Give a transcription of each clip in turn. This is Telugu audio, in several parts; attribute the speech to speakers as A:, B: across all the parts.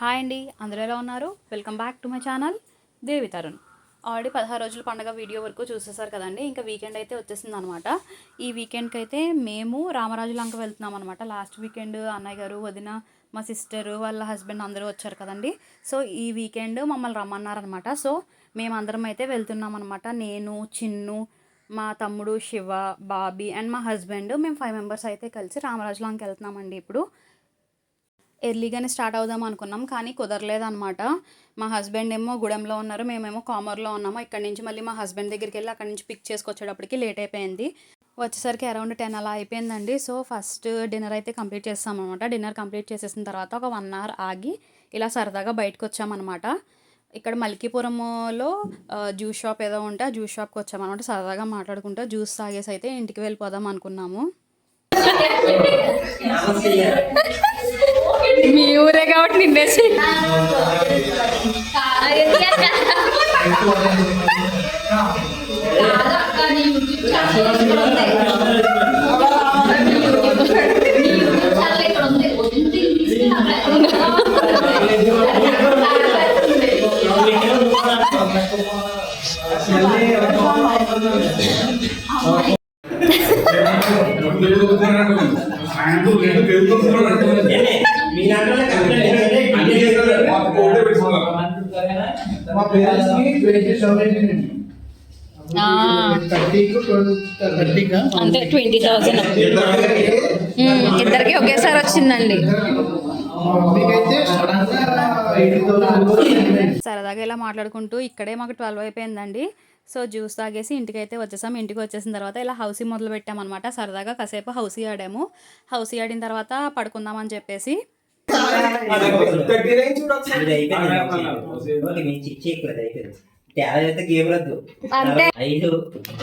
A: హాయ్ అండి అందరూ ఎలా ఉన్నారు? Welcome back to my channel Devi Tarun already పదహారు రోజుల పండగ వీడియో వరకు చూసేసారు కదండి ఇంకా వీకెండ్ అయితే వచ్చేసింది అనమాట ఈ వీకెండ్కి అయితే మేము రామరాజు లంక వెళ్తున్నాం అనమాట లాస్ట్ వీకెండ్ అన్నయ్య గారు వదిన మా సిస్టర్ వాళ్ళ హస్బెండ్ అందరూ వచ్చారు కదండి. సో ఈ వీకెండ్ మమ్మల్ని రమ్మన్నారనమాట సో మేమందరం అయితే వెళ్తున్నాం అనమాట నేను చిన్ను మా తమ్ముడు శివ బాబీ అండ్ మా హస్బెండ్ మేము ఫైవ్ మెంబర్స్ అయితే కలిసి రామరాజు లంక వెళ్తున్నామండి ఇప్పుడు. ఎర్లీగానే స్టార్ట్ అవుదాం అనుకున్నాం కానీ కుదరలేదు అనమాట మా హస్బెండ్ ఏమో గుడెంలో ఉన్నారు మేమేమో కామర్లో ఉన్నాము. ఇక్కడ నుంచి మళ్ళీ మా హస్బెండ్ దగ్గరికి వెళ్ళి అక్కడ నుంచి పిక్ చేసుకొచ్చేటప్పటికి లేట్ అయిపోయింది. వచ్చేసరికి అరౌండ్ టెన్ అలా అయిపోయిందండి. సో ఫస్ట్ డిన్నర్ అయితే కంప్లీట్ చేస్తాం అనమాట డిన్నర్ కంప్లీట్ చేసేసిన తర్వాత ఒక వన్ అవర్ ఆగి ఇలా సరదాగా బయటకు వచ్చామన్నమాట. ఇక్కడ మల్కీపురంలో జ్యూస్ షాప్ ఏదో ఉంటే ఆ జ్యూస్ షాప్కి వచ్చామన్నమాట. సరదాగా మాట్లాడుకుంటూ జ్యూస్ తాగేసి అయితే ఇంటికి వెళ్ళిపోదాం అనుకున్నాము.
B: మీ ఊరే కాబట్టి నిన్నేసి
C: మా పేరెంట్స్కి ట్వంటీ సెవెన్
B: థౌసండ్. ఇద్దరికి ఒకేసారి వచ్చిందండి.
A: సరదాగా ఇలా మాట్లాడుకుంటూ ఇక్కడే మాకు ట్వెల్వ్ అయిపోయిందండి. సో జ్యూస్ తాగేసి ఇంటికి అయితే వచ్చేసాం. ఇంటికి వచ్చేసిన తర్వాత ఇలా హౌసీ మొదలు పెట్టామన్నమాట సరదాగా కాసేపు హౌసీ ఆడాము. హౌసీ ఆడిన తర్వాత పడుకుందామని చెప్పేసి
D: అయితే గేమ్ రద్దు
B: అంతే.
D: ఐదు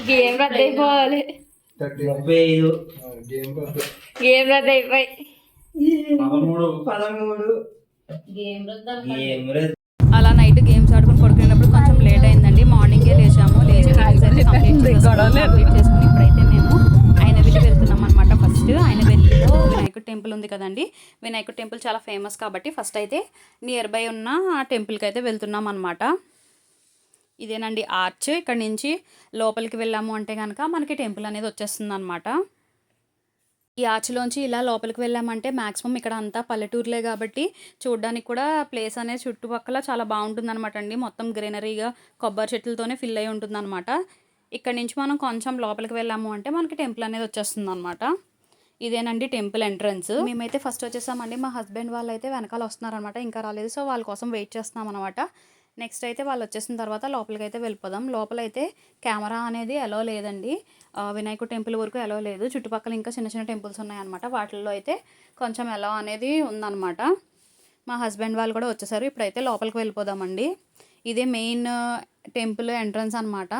B: గేమ్ రద్దు అయిపోవాలి.
C: థర్టీ
D: ముప్పై ఐదు
C: గేమ్
B: గేమ్ రద్దు అయిపోయి.
D: పదమూడు గేమ్ రద్దు
A: అలా నైట్ గేమ్స్ ఆడుకుని పడుకునేటప్పుడు కొంచెం లేట్ అయిందండి. మార్నింగే లేచాము. లేచి కంప్లీట్ చేసుకుని ఇప్పుడైతే మేము ఆయన వెళ్ళి వెళ్తున్నాం అనమాట ఫస్ట్. ఆయన టెంపుల్ ఉంది కదండి. వినాయకుడు టెంపుల్ చాలా ఫేమస్ కాబట్టి ఫస్ట్ అయితే నియర్ బై ఉన్న ఆ టెంపుల్కి అయితే వెళ్తున్నాం అనమాట ఇదేనండి ఆర్చ్ ఇక్కడ నుంచి లోపలికి వెళ్ళాము అంటే కనుక మనకి టెంపుల్ అనేది వచ్చేస్తుంది అనమాట ఈ ఆర్చ్లోంచి ఇలా లోపలికి వెళ్ళామంటే మ్యాక్సిమం ఇక్కడ అంతా పల్లెటూరులే కాబట్టి చూడడానికి కూడా ప్లేస్ అనేది చుట్టుపక్కల చాలా బాగుంటుంది అనమాట అండి. మొత్తం గ్రీనరీగా కొబ్బరి చెట్లతోనే ఫిల్ అయి ఉంటుంది అనమాట ఇక్కడ నుంచి మనం కొంచెం లోపలికి వెళ్ళాము అంటే మనకి టెంపుల్ అనేది వచ్చేస్తుంది అనమాట ఇదేనండి టెంపుల్ ఎంట్రన్స్. మేమైతే ఫస్ట్ వచ్చేసామండి. మా హస్బెండ్ వాళ్ళు అయితే వెనకాల వస్తున్నారనమాట. ఇంకా రాలేదు. సో వాళ్ళ కోసం వెయిట్ చేస్తున్నాం అనమాట నెక్స్ట్ అయితే వాళ్ళు వచ్చేసిన తర్వాత లోపలికి అయితే వెళ్ళిపోదాం. లోపలైతే కెమెరా అనేది ఎలో లేదండి. వినాయకుడు టెంపుల్ వరకు ఎలో లేదు. చుట్టుపక్కల ఇంకా చిన్న చిన్న టెంపుల్స్ ఉన్నాయన్నమాట. వాటిల్లో అయితే కొంచెం ఎలో అనేది ఉందన్నమాట. మా హస్బెండ్ వాళ్ళు కూడా వచ్చేసారు. ఇప్పుడైతే లోపలికి వెళ్ళిపోదామండి. ఇదే మెయిన్ టెంపుల్ ఎంట్రన్స్ అనమాట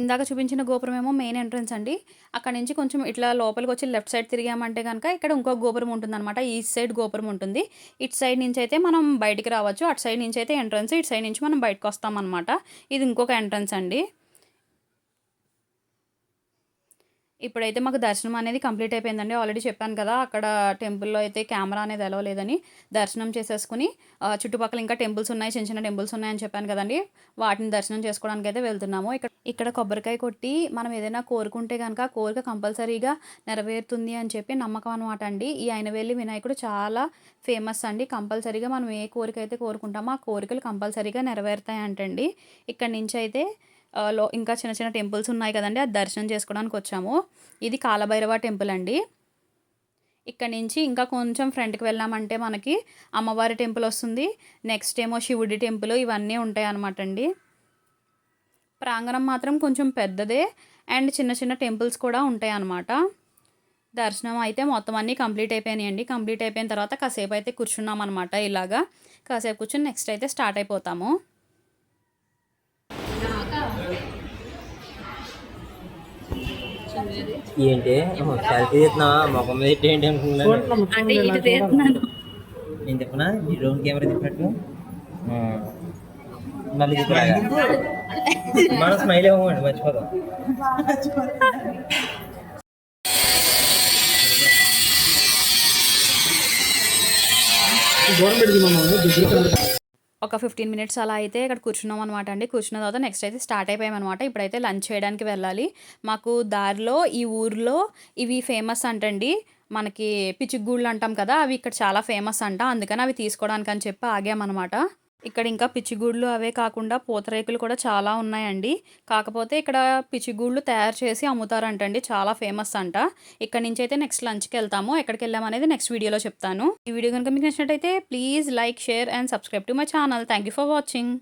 A: ఇందాక చూపించిన గోపురం ఏమో మెయిన్ ఎంట్రన్స్ అండి. అక్కడ నుంచి కొంచెం ఇట్లా లోపలికి వచ్చి లెఫ్ట్ సైడ్ తిరిగామంటే కనుక ఇక్కడ ఇంకో గోపురం ఉంటుందన్నమాట. ఈస్ట్ సైడ్ గోపురం ఉంటుంది. ఇటు సైడ్ నుంచి అయితే మనం బయటికి రావచ్చు. అటు సైడ్ నుంచి అయితే ఎంట్రన్స్ ఇటు సైడ్ నుంచి మనం బయటకు వస్తామన్నమాట. ఇది ఇంకొక ఎంట్రన్స్ అండి. ఇప్పుడైతే మాకు దర్శనం అనేది కంప్లీట్ అయిపోయిందండి. ఆల్రెడీ చెప్పాను కదా అక్కడ టెంపుల్లో అయితే కెమెరా అనేది ఎలా లేదని. దర్శనం చేసేసుకుని చుట్టుపక్కల ఇంకా టెంపుల్స్ ఉన్నాయి చిన్న చిన్న టెంపుల్స్ ఉన్నాయని చెప్పాను కదండి. వాటిని దర్శనం చేసుకోవడానికి అయితే వెళ్తున్నాము. ఇక్కడ ఇక్కడ కొబ్బరికాయ కొట్టి మనం ఏదైనా కోరుకుంటే కనుక ఆ కోరిక కంపల్సరీగా నెరవేరుతుంది అని చెప్పి నమ్మకం అనమాట అండి. ఈ అయినవేలి వినాయకుడు చాలా ఫేమస్ అండి. కంపల్సరీగా మనం ఏ కోరిక అయితే కోరుకుంటామో ఆ కోరికలు కంపల్సరీగా నెరవేరుతాయి అంటండి ఇక్కడ నుంచి అయితే లో ఇంకా చిన్న చిన్న టెంపుల్స్ ఉన్నాయి కదండి అది దర్శనం చేసుకోవడానికి వచ్చాము. ఇది కాలభైరవ టెంపుల్ అండి. ఇక్కడ నుంచి ఇంకా కొంచెం ఫ్రంట్కి వెళ్ళామంటే మనకి అమ్మవారి టెంపుల్ వస్తుంది. నెక్స్ట్ ఏమో శివుడి టెంపుల్ ఇవన్నీ ఉంటాయి అన్నమాట అండి. ప్రాంగణం మాత్రం కొంచెం పెద్దదే అండ్ చిన్న చిన్న టెంపుల్స్ కూడా ఉంటాయి అన్నమాట. దర్శనం అయితే మొత్తం అన్నీ కంప్లీట్ అయిపోయినాయండి కంప్లీట్ అయిపోయిన తర్వాత కాసేపు అయితే కూర్చున్నాం అనమాట ఇలాగా. కాసేపు కూర్చొని నెక్స్ట్ అయితే స్టార్ట్ అయిపోతాము.
D: ఏంటి? సెల్ఫీ తీస్తున్నావా ముఖం మీద ఏంటి అనుకున్నాను
B: అంటే ఇటు తీస్తున్నాను
D: నేను చెప్పనా? ఈ డ్రోన్ కెమెరా తిప్పినట్టు ఆ. మళ్ళీ మనం స్మైల్ ఇవ్వమండి
C: దూరం పెడుతున్నాము దగ్గర
A: ఒక ఫిఫ్టీన్ మినిట్స్ అలా అయితే ఇక్కడ కూర్చున్నాం అనమాట అండి. కూర్చున్న తర్వాత నెక్స్ట్ అయితే స్టార్ట్ అయిపోయామన్నమాట. ఇప్పుడైతే లంచ్ చేయడానికి వెళ్ళాలి. మాకు దారిలో ఈ ఊర్లో ఇవి ఫేమస్ అంటండి. మనకి పిచ్చిగూళ్ళు అంటాం కదా అవి ఇక్కడ చాలా ఫేమస్ అంట. అందుకని అవి తీసుకోవడానికి అని చెప్పి ఆగామన్నమాట. ఇక్కడ ఇంకా పిచ్చిగూళ్ళు అవే కాకుండా పూతరేకులు కూడా చాలా ఉన్నాయండి. కాకపోతే ఇక్కడ పిచ్చిగూళ్ళు తయారు చేసి అమ్ముతారంటండి. చాలా ఫేమస్ అంట. ఇక్కడ నుంచి అయితే నెక్స్ట్ లంచ్కి వెళ్తాము. ఎక్కడికి వెళ్ళామనేది నెక్స్ట్ వీడియోలో చెప్తాను. ఈ వీడియో కనుక మీకు నచ్చినట్టయితే please like share and subscribe to my channel. Thank you for watching.